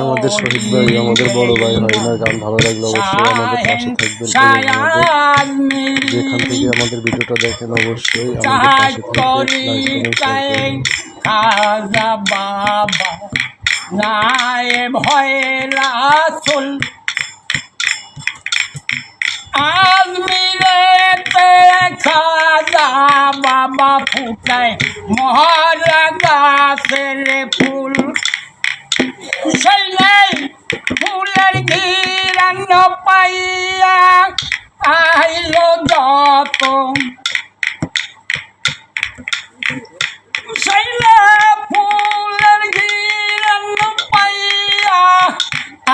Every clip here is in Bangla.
আমাদের শহীদ ভাই আমাদের বড় ভাই হয় না গান ভালো লাগলে অবশ্যই আমাদের পাশে থাকবেন যেখান থেকে আমাদের ভিডিওটা দেখেন অবশ্যই আমাদের পাশে থাকবেন রাসুল। আজমিরেতে ফুটায় মহারা গাছের ফুল। সেই নেই ফুলের ঘিরান পাইয়া আইল যত। সেই ফুলের ঘিরান পাইয়া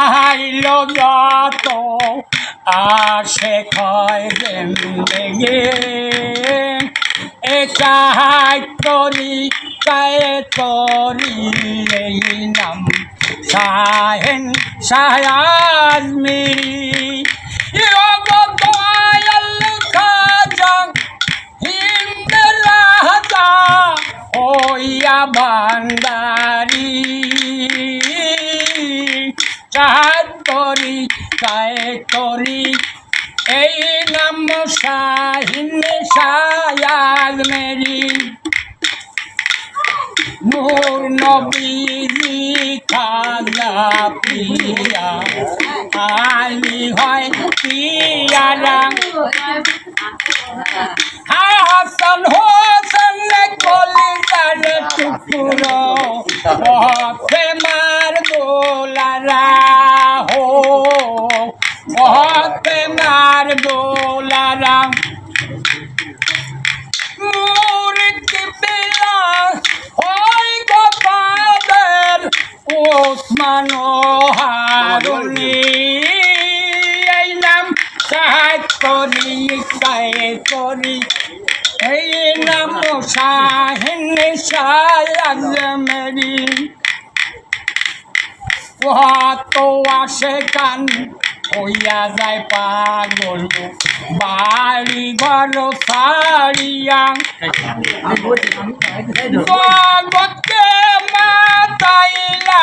আইল যত। আসে ক্ষয় জিন্দগি একাই করি কায় করি এই নাম সাহেন সায়াজ মিরি ভান্ডারি। চাঁদ করি কায় করি এই নাম শাহিন শায়াল মেরি। নূর নবীজি খাজা পিয়া আলি হয় পিয়ারা। হাসান হোসেন কলিজার টুকুরো। পথে মার দোলারা হো পথে মার দোলারা মুরিদ বিলা হয় গোপালের ওসমান হারুনি এই নাম সাহায্য করি গায়ে করি এই নাম শাহিন শায়াজ মেরি তো আসে কান হইয়া যায় পাগল বাড়ি ঘর সারিয়া জগতে মাতাইলা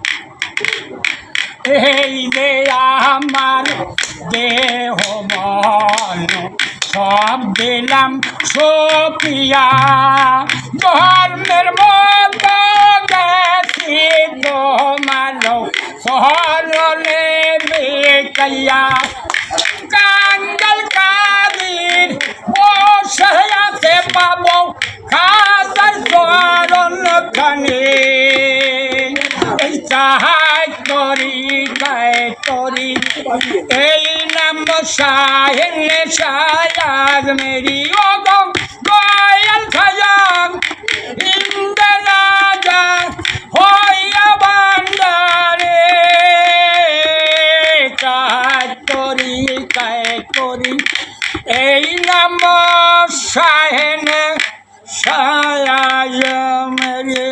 এই যে আমার দেহ মন, সব দিলাম সোপিয়া ধর্মের মতো গেছি তোমার সরলে বেকাইয়া। কাঙ্গল কাদির বসে পাবো খাতার চরণ খানে। এই করি এই নাম সাহেন সায়াজ মেরি ও গো দয়াল খাজান ইন্দ হইয়া বান্দারে। কাজ করি গায়ে করি? এই নাম সাহেন সায়াজ মেরি।